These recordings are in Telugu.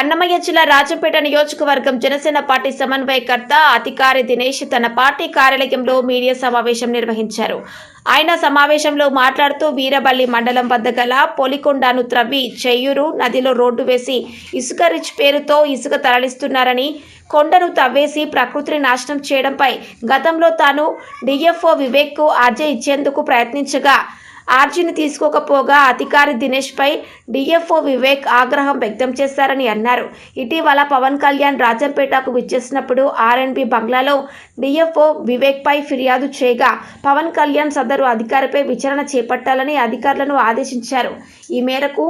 అన్నమయ్య జిల్లా రాజంపేట నియోజకవర్గం జనసేన పార్టీ సమన్వయకర్త అధికారి దినేష్ తన పార్టీ కార్యాలయంలో మీడియా సమావేశం నిర్వహించారు. ఆయన సమావేశంలో మాట్లాడుతూ వీరబల్లి మండలం వద్ద గల పొలికొండను త్రవ్వి చెయ్యూరు నదిలో రోడ్డు వేసి ఇసుక రిచ్ పేరుతో ఇసుక తరలిస్తున్నారని కొండను తవ్వేసి ప్రకృతిని నాశనం చేయడంపై గతంలో తాను డిఎఫ్ఓ వివేక్కు అర్జీ ఇచ్చేందుకు ప్రయత్నించగా ఆర్జీని తీసుకోకపోగా అధికారి దినేష్పై డిఎఫ్ఓ వివేక్ ఆగ్రహం వ్యక్తం చేశారని అన్నారు. ఇటీవల పవన్ కళ్యాణ్ రాజంపేటకు విచ్చేసినప్పుడు ఆర్ఎన్బి బంగ్లాలో డిఎఫ్ఓ వివేక్పై ఫిర్యాదు చేయగా పవన్ కళ్యాణ్ సదరు అధికారిపై విచారణ చేపట్టాలని అధికారులను ఆదేశించారు. ఈ మేరకు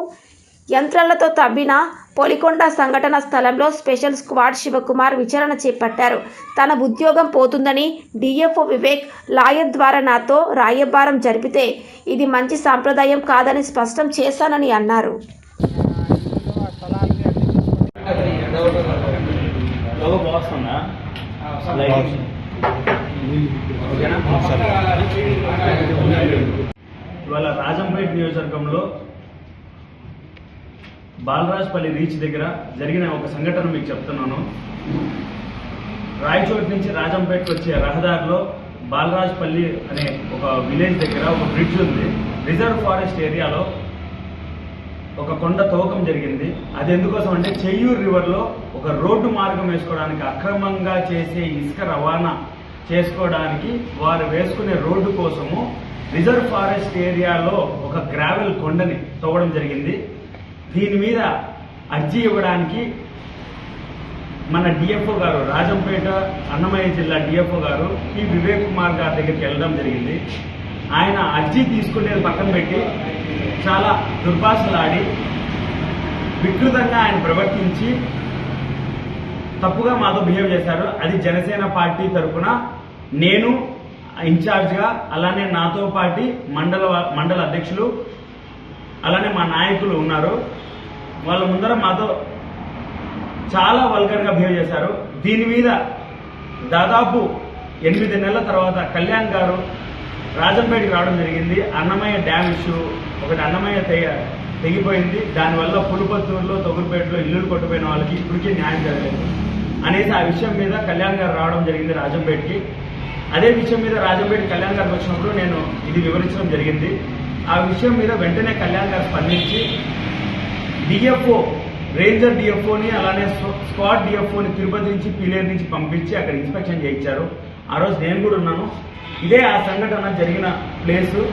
యంత్రాలతో తవ్విన పొలికొండ సంఘటన స్థలంలో స్పెషల్ స్క్వాడ్ శివకుమార్ విచారణ చేపట్టారు. తన ఉద్యోగం పోతుందని డిఎఫ్ఓ వివేక్ లాయర్ ద్వారా నాతో రాయబారం జరిపితే ఇది మంచి సాంప్రదాయం కాదని స్పష్టం చేశానని అన్నారు. ఇవాళ రాజంపేట నియోజకవర్గంలో బాలరాజ్పల్లి రీచ్ దగ్గర జరిగిన ఒక సంఘటన మీకు చెప్తున్నాను. రాయచోట్ నుంచి రాజంపేటకు వచ్చే రహదారిలో బాలరాజ్పల్లి అనే ఒక విలేజ్ దగ్గర ఒక బ్రిడ్జ్ ఉంది. రిజర్వ్ ఫారెస్ట్ ఏరియాలో ఒక కొండ తవ్వకం జరిగింది. అది ఎందుకోసం అంటే చెయ్యూరు రివర్లో ఒక రోడ్డు మార్గం వేసుకోవడానికి అక్రమంగా చేసే ఇసుక రవాణా చేసుకోవడానికి వారు వేసుకునే రోడ్డు కోసము రిజర్వ్ ఫారెస్ట్ ఏరియాలో ఒక గ్రావెల్ కొండని తవ్వడం జరిగింది. దీని మీద అర్జీ ఇవ్వడానికి మన డిఎఫ్ఓ గారు రాజంపేట అన్నమయ్య జిల్లా డిఎఫ్ఓ గారు ఈ వివేక్ కుమార్ గారి దగ్గరికి వెళ్ళడం జరిగింది. ఆయన అర్జీ తీసుకునేది పక్కన పెట్టి చాలా దుర్భాషలాడి వికృతంగా ఆయన ప్రవర్తించి తప్పుగా మాతో బిహేవ్ చేశారు. అది జనసేన పార్టీ తరఫున నేను ఇన్ఛార్జ్గా అలానే నాతో పాటి మండల మండల అధ్యక్షులు అలానే మా నాయకులు ఉన్నారు. వాళ్ళ ముందర మాతో చాలా వల్గర్గా బిహేవ్ చేశారు. దీని మీద దాదాపు ఎనిమిది నెలల తర్వాత కళ్యాణ్ గారు రాజంపేటకి రావడం జరిగింది. అన్నమయ్య డ్యామ్ ఇష్యూ ఒకటి అన్నమయ్య తెగ తెగిపోయింది. దానివల్ల పులుపత్తూరులో తొగురుపేటలో ఇల్లులు కొట్టుపోయిన వాళ్ళకి ఇప్పటికీ న్యాయం జరగలేదు. అనేసి ఆ విషయం మీద కళ్యాణ్ గారు రావడం జరిగింది రాజంపేటకి. అదే విషయం మీద రాజంపేట కళ్యాణ్ గారికి వచ్చినప్పుడు నేను ఇది వివరించడం జరిగింది. ఆ విషయం మీద వెంటనే కళ్యాణ్ గారు స్పందించి డిఎఫ్ఓ రేంజర్ డిఎఫ్ఓని అలానే స్క్వాడ్ డిఎఫ్ఓని తిరుపతి నుంచి పీలేరు నుంచి పంపించి అక్కడ ఇన్స్పెక్షన్ చేయించారు. ఆ రోజు నేను కూడా ఉన్నాను. ఇదే ఆ సంఘటన జరిగిన ప్లేసు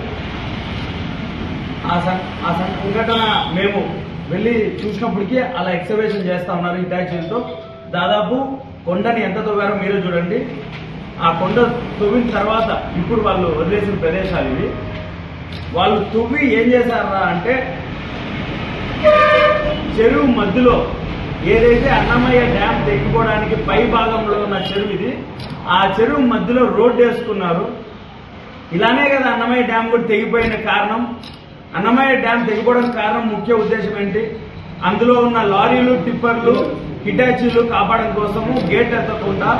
ఆ సం- ఆ సంఘటన మేము వెళ్ళి చూసినప్పటికీ అలా ఎక్సర్వేషన్ చేస్తా ఉన్నారు హిటాచీలతో దాదాపు కొండని ఎంత తవ్వారో మీరే చూడండి. ఆ కొండ తవ్విన తర్వాత ఇప్పుడు వాళ్ళు వదిలేసిన ప్రదేశాలు ఇవి. వాళ్ళు తవ్వి ఏం చేశారా అంటే చెరువు మధ్యలో ఏదైతే అన్నమయ్య డ్యామ్ తెగిపోవడానికి పై భాగంలో ఉన్న చెరువు ఇది ఆ చెరువు మధ్యలో రోడ్డు వేసుకున్నారు. ఇలానే కదా అన్నమయ్య డ్యామ్ కూడా తెగిపోయిన కారణం. అన్నమయ్య డ్యామ్ తెగిపోవడం కారణం ముఖ్య ఉద్దేశం ఏంటి? అందులో ఉన్న లారీలు టిప్పర్లు హిటాచీలు కాపాడడం కోసము గేట్ ఎత్తకుండా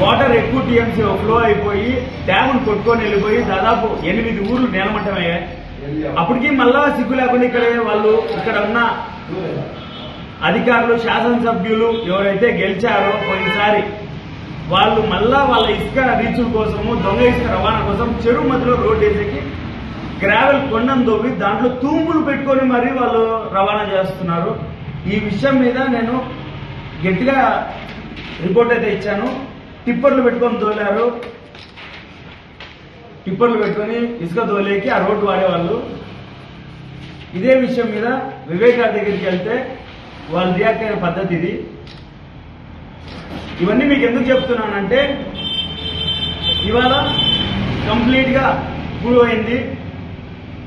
వాటర్ ఎక్కువ టీఎంసీ ఫ్లో అయిపోయి డ్యామ్ను కొట్టుకొని వెళ్ళిపోయి దాదాపు ఎనిమిది ఊర్లు నేలమట్టమయ్యాయి. అప్పటికి మళ్ళా సిగ్గు లేకుండా ఇక్కడ వాళ్ళు ఇక్కడ ఉన్న అధికారులు శాసనసభ్యులు ఎవరైతే గెలిచారో పోయినసారి వాళ్ళు మళ్ళా వాళ్ళ ఇసుక రీచుల కోసము దొంగ ఇసుక రవాణా కోసం చెరువు మధ్యలో రోడ్డు వేసేకి గ్రావెల్ కొండను తవ్వి దాంట్లో తూములు పెట్టుకొని మరీ వాళ్ళు రవాణా చేస్తున్నారు. ఈ విషయం మీద నేను గట్టిగా రిపోర్ట్ అయితే ఇచ్చాను. టిప్పర్లు పెట్టుకొని తోలారు. టిప్పర్లు పెట్టుకొని ఇసుక తోలేకి ఆ రోడ్డు వాడేవాళ్ళు. ఇదే విషయం మీద వివేకా దగ్గరికి వెళ్తే వాళ్ళు రియాక్ట్ అయిన పద్ధతి ఇది. ఇవన్నీ మీకు ఎందుకు చెప్తున్నానంటే ఇవాళ కంప్లీట్గా ప్రూవ్ అయింది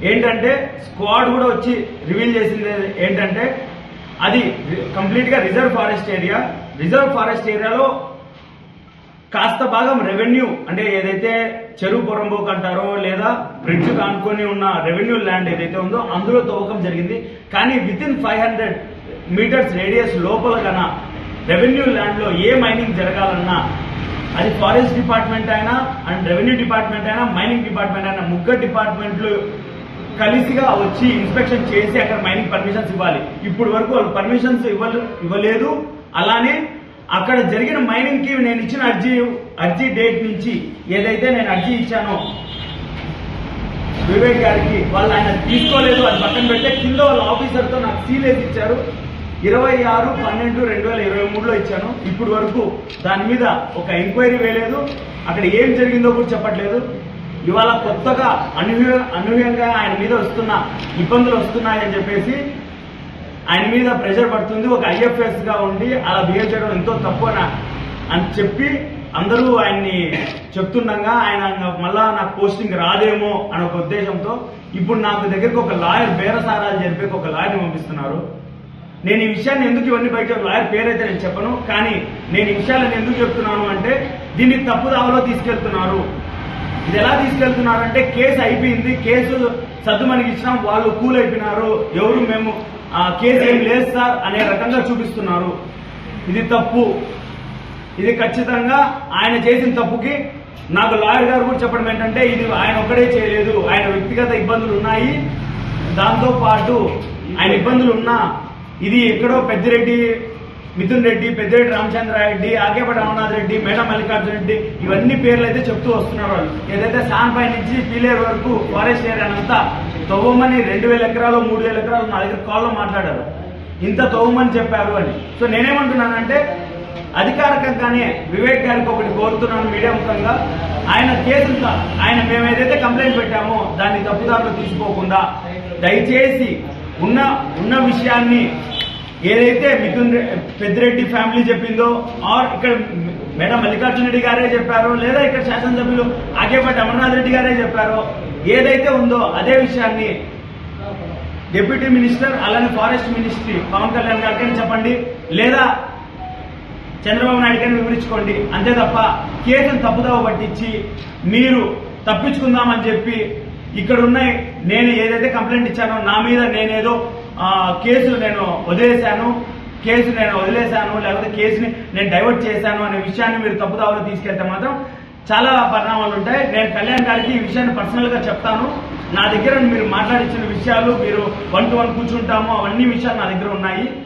ఏంటంటే స్క్వాడ్ కూడా వచ్చి రివీల్ చేసింది ఏంటంటే అది కంప్లీట్గా reserve forest area. Reserve forest ఏరియాలో కాస్త భాగం రెవెన్యూ అంటే ఏదైతే చెరువు పొరంబోక్ అంటారో లేదా బ్రిడ్జ్ కానుకొని ఉన్న రెవెన్యూ ల్యాండ్ ఏదైతే ఉందో అందులో తవ్వకం జరిగింది. కానీ within five hundred meters radius లోపల కన్నా రెవెన్యూ ల్యాండ్లో ఏ మైనింగ్ జరగాలన్నా అది ఫారెస్ట్ డిపార్ట్మెంట్ అయినా అండ్ రెవెన్యూ డిపార్ట్మెంట్ అయినా మైనింగ్ డిపార్ట్మెంట్ అయినా ముగ్గురు డిపార్ట్మెంట్లు కలిసిగా వచ్చి ఇన్స్పెక్షన్ చేసి అక్కడ మైనింగ్ పర్మిషన్స్ ఇవ్వాలి. ఇప్పుడు వరకు వాళ్ళు పర్మిషన్స్ ఇవ్వలేదు. అలానే అక్కడ జరిగిన మైనింగ్కి నేను ఇచ్చిన అర్జీ అర్జీ డేట్ నుంచి ఏదైతే నేను అర్జీ ఇచ్చానో వివేక్ గారికి వాళ్ళు ఆయన తీసుకోలేదు. అది పక్కన పెట్టే కింద వాళ్ళ ఆఫీసర్తో నాకు సీల్ వేసి ఇచ్చారు. ఇరవై ఆరు పన్నెండు రెండు వేల ఇరవై మూడులో ఇచ్చాను. ఇప్పుడు వరకు దాని మీద ఒక ఎంక్వైరీ వేయలేదు. అక్కడ ఏం జరిగిందో కూడా చెప్పట్లేదు. ఇవాళ కొత్తగా అనూహ్య అనూహ్యంగా ఆయన మీద వస్తున్న ఇబ్బందులు వస్తున్నాయని చెప్పేసి ఆయన మీద ప్రెషర్ పడుతుంది ఒక ఐఎఫ్ఎస్గా ఉండి అలా బిహేవ్ చేయడం ఎంతో తప్పు అని చెప్పి అందరూ ఆయన్ని చెప్తుండగా ఆయన మళ్ళా నాకు పోస్టింగ్ రాదేమో అనే ఒక ఉద్దేశంతో ఇప్పుడు నాకు దగ్గరికి ఒక లాయర్ బేరసారాలు జరిపే ఒక లాయర్ని పంపిస్తున్నారు. నేను ఈ విషయాన్ని ఎందుకు ఇవన్నీ బయట లాయర్ పేరైతే నేను చెప్పను కానీ నేను ఈ విషయాలను ఎందుకు చెప్తున్నాను అంటే దీన్ని తప్పుదావలో తీసుకెళ్తున్నారు. ఇది ఎలా తీసుకెళ్తున్నారంటే కేసు అయిపోయింది కేసు సద్దుమణికి ఇచ్చినాం వాళ్ళు కూల్ అయిపోయినారు ఎవరు మేము కేసు ఏం లేదు సార్ అనే రకంగా చూపిస్తున్నారు. ఇది తప్పు. ఇది ఖచ్చితంగా ఆయన చేసిన తప్పుకి నాకు లాయర్ గారు కూడా చెప్పడం ఏంటంటే ఇది ఆయన ఒక్కడే చేయలేదు. ఆయన వ్యక్తిగత ఇబ్బందులు ఉన్నాయి. దాంతో పాటు ఆయన ఇబ్బందులు ఉన్నా ఇది ఎక్కడో పెద్దిరెడ్డి మిథున్ రెడ్డి పెద్దిరెడ్డి రామచంద్రారెడ్డి ఆకేపటి రామనాథ్ రెడ్డి మేడం మల్లికార్జున రెడ్డి ఇవన్నీ పేర్లు అయితే చెప్తూ వస్తున్నారు వాళ్ళు. ఏదైతే సాన్పై నుంచి పీలేరు వరకు ఫారెస్ట్ ఏరియా అంతా తవ్వమని రెండు వేల ఎకరాలు మూడు వేల ఎకరాలు నా దగ్గర కాల్లో మాట్లాడారు. ఇంత తవ్వమని చెప్పారు అని. సో నేనేమంటున్నానంటే అధికారికంగానే వివేక్ గారికి ఒకటి కోరుతున్నాను మీడియా ముఖంగా. ఆయన కేసు ఆయన మేము ఏదైతే కంప్లైంట్ పెట్టామో దాన్ని తప్పుదారులు తీసుకోకుండా దయచేసి ఉన్న ఉన్న విషయాన్ని ఏదైతే మిథున్ పెద్దిరెడ్డి ఫ్యామిలీ చెప్పిందో ఆర్ ఇక్కడ మేడం మల్లికార్జున రెడ్డి గారే చెప్పారో లేదా ఇక్కడ శాసనసభ్యులు ఆకేపట్టి అమర్నాథ్ రెడ్డి గారే చెప్పారో ఏదైతే ఉందో అదే విషయాన్ని డిప్యూటీ మినిస్టర్ అలానే ఫారెస్ట్ మినిస్ట్రీ పవన్ కళ్యాణ్ గారికి చెప్పండి. లేదా చంద్రబాబు నాయుడు గారిని వివరించుకోండి. అంతే తప్ప కేసును తప్పుదావ పట్టించి మీరు తప్పించుకుందామని చెప్పి ఇక్కడ ఉన్నాయి నేను ఏదైతే కంప్లైంట్ ఇచ్చానో నా మీద నేనేదో కేసు నేను వదిలేశాను కేసు నేను వదిలేశాను లేకపోతే కేసుని నేను డైవర్ట్ చేశాను అనే విషయాన్ని మీరు తప్పుదావలో తీసుకెళ్తే మాత్రం చాలా పరిణామాలు ఉంటాయి. నేను కళ్యాణ్ గారికి ఈ విషయాన్ని పర్సనల్గా చెప్తాను. నా దగ్గర మీరు మాట్లాడించిన విషయాలు మీరు వన్ టు వన్ కూర్చుంటాము అవన్నీ విషయాలు నా దగ్గర ఉన్నాయి.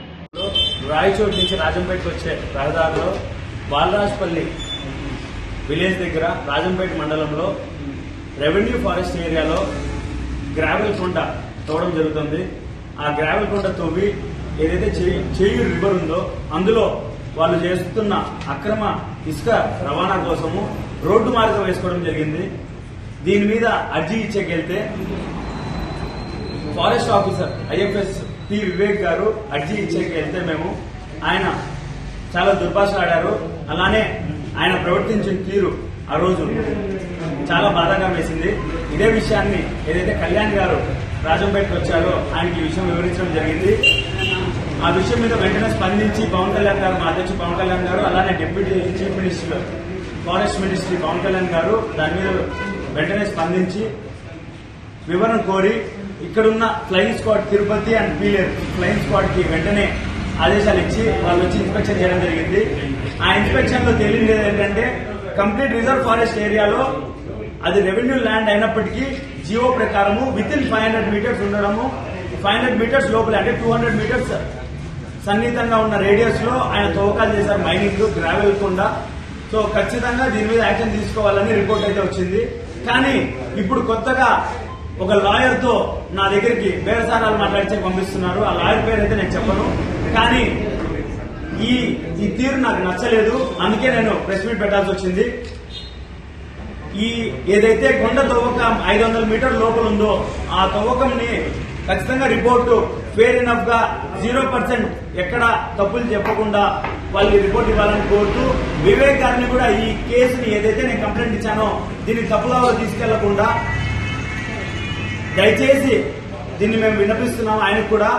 రాయచోటి నుంచి రాజంపేటకి వచ్చే రహదారిలో బాలరాజపల్లి విలేజ్ దగ్గర రాజంపేట మండలంలో రెవెన్యూ ఫారెస్ట్ ఏరియాలో గ్రావెల్ కొండ తోవడం జరుగుతుంది. ఆ గ్రావెల్ కొండ తవ్వి ఏదైతే చేయి- చేయూరు రివర్ ఉందో అందులో వాళ్ళు చేస్తున్న అక్రమ ఇసుక రవాణా కోసము రోడ్డు మార్గం వేసుకోవడం జరిగింది. దీని మీద అర్జీ ఇచ్చేకెళ్తే forest officer IFS P Vivek గారు అర్జీ ఇచ్చేకెళ్తే మేము ఆయన చాలా దుర్భాషలాడారు. అలానే ఆయన ప్రవర్తించిన తీరు ఆ రోజు చాలా బాధాగా వేసింది. ఇదే విషయాన్ని ఏదైతే కళ్యాణ్ గారు రాజంపేటకు వచ్చారో ఆయనకి ఈ విషయం వివరించడం జరిగింది. ఆ విషయం మీద వెంటనే స్పందించి పవన్ కళ్యాణ్ గారు మా అధ్యక్షుడు పవన్ కళ్యాణ్ గారు అలానే deputy chief minister forest ministry Pawan Kalyan గారు దాని మీద వెంటనే స్పందించి వివరణ కోరి ఇక్కడున్న flying squad Tirupati and Peeleru flying స్క్వాడ్కి వెంటనే ఆదేశాలు ఇచ్చి వాళ్ళు వచ్చి ఇన్స్పెక్షన్ చేయడం జరిగింది. ఆ ఇన్స్పెక్షన్లో తేలింది ఏంటంటే కంప్లీట్ రిజర్వ్ ఫారెస్ట్ ఏరియాలో అది రెవెన్యూ ల్యాండ్ అయినప్పటికీ జియో ప్రకారము within five hundred metres ఉండడము. ఫైవ్ హండ్రెడ్ మీటర్స్ లోపల అంటే టూ హండ్రెడ్ మీటర్స్ సన్నిహితంగా ఉన్న రేడియస్లో ఆయన తవ్వకాలు చేశారు. మైనింగ్ గ్రావెల్ కుండా. సో ఖచ్చితంగా దీని మీద యాక్షన్ తీసుకోవాలని రిపోర్ట్ అయితే వచ్చింది. కానీ ఇప్పుడు కొత్తగా ఒక లాయర్తో నా దగ్గరికి బేరసారాలు మాట్లాడితే పంపిస్తున్నారు. ఆ లాయర్ పేరు అయితే నేను చెప్పను. కానీ ఈ ఈ తీరు నాకు నచ్చలేదు. అందుకే నేను ప్రెస్ మీట్ పెట్టాల్సి వచ్చింది. ఈ ఏదైతే కొండ తవ్వకం ఐదు వందల మీటర్ లోపల ఉందో ఆ తవ్వకంని ఖచ్చితంగా రిపోర్టు ఫేర్ ఇనఫ్గా జీరో పర్సెంట్ ఎక్కడ తప్పులు చెప్పకుండా వాళ్ళు రిపోర్ట్ ఇవ్వాలని కోరుతూ వివేక్ గారిని కూడా ఈ కేసుని ఏదైతే నేను కంప్లైంట్ ఇచ్చానో దీన్ని తప్పులో తీసుకెళ్ళకుండా దయచేసి దీన్ని మేము విన్నపిస్తున్నాం. ఆయనకు కూడా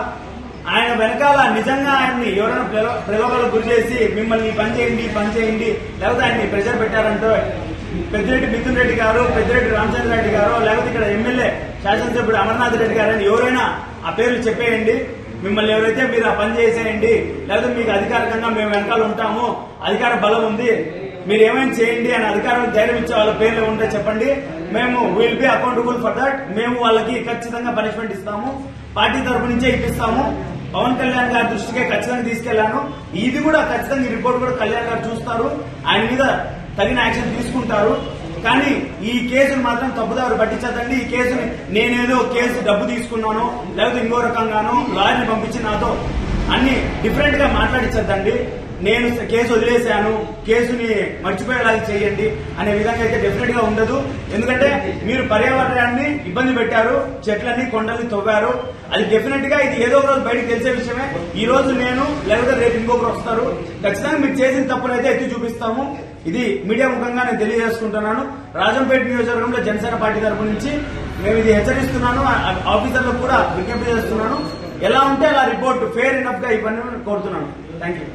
ఆయన వెనకాల నిజంగా ఆయన్ని ఎవరైనా ప్రలోభాలకు గురి చేసి మిమ్మల్ని పని చేయండి పని చేయండి లేకపోతే ఆయన్ని ప్రెజర్ పెట్టారంటే పెద్దిరెడ్డి మిథున్ రెడ్డి గారు పెద్దిరెడ్డి రామచంద్ర రెడ్డి గారు లేకపోతే ఇక్కడ ఎమ్మెల్యే శాసనసభ్యుడు అమర్నాథ్ రెడ్డి గారు అని ఎవరైనా ఆ పేర్లు చెప్పేయండి. మిమ్మల్ని ఎవరైతే మీరు ఆ పని చేసేయండి లేదా మీకు అధికారికంగా మేము వెనకాల ఉంటాము అధికార బలం ఉంది మీరు ఏమైనా చేయండి అని అధికారం ధైర్యం ఇచ్చే వాళ్ళ పేర్లు ఉంటే చెప్పండి. మేము will be accountable for that మేము వాళ్ళకి ఖచ్చితంగా పనిష్మెంట్ ఇస్తాము. పార్టీ తరపు నుంచే ఇప్పిస్తాము. పవన్ కళ్యాణ్ గారి దృష్టికే ఖచ్చితంగా తీసుకెళ్ళాను. ఇది కూడా ఖచ్చితంగా ఈ రిపోర్ట్ కూడా కళ్యాణ్ గారు చూస్తారు. ఆయన మీద తగిన యాక్షన్ తీసుకుంటారు. కానీ ఈ కేసును మాత్రం తప్పుదారు పట్టించదండి ఈ కేసుని నేనేదో కేసు డబ్బు తీసుకున్నాను లేకపోతే ఇంకో రకంగానో లాయర్ని పంపించి నాతో అన్ని డిఫరెంట్గా మాట్లాడించద్దండి నేను కేసు వదిలేశాను కేసుని మర్చిపోయేలాగా చేయండి అనే విధంగా అయితే డెఫినెట్గా ఉండదు. ఎందుకంటే మీరు పర్యావరణాన్ని ఇబ్బంది పెట్టారు చెట్లన్నీ కొండల్ని తవ్వారు. అది డెఫినెట్గా ఇది ఏదో ఒక రోజు బయటకు తెలిసే విషయమే. ఈ రోజు నేను లేకపోతే రేపు ఇంకొకరు వస్తారు. ఖచ్చితంగా మీరు చేసిన తప్పునైతే ఎత్తి చూపిస్తాము. ఇది మీడియా ముఖంగా నేను తెలియజేసుకుంటున్నాను. రాజంపేట నియోజకవర్గంలో జనసేన పార్టీ తరపు నుంచి మేము ఇది హెచ్చరిస్తున్నాను. ఆఫీసర్లకు కూడా విజ్ఞప్తి చేస్తున్నాను. ఎలా ఉంటే అలా రిపోర్ట్ ఫేర్ ఇనఫ్గా ఇవ్వని కోరుతున్నాను. Thank you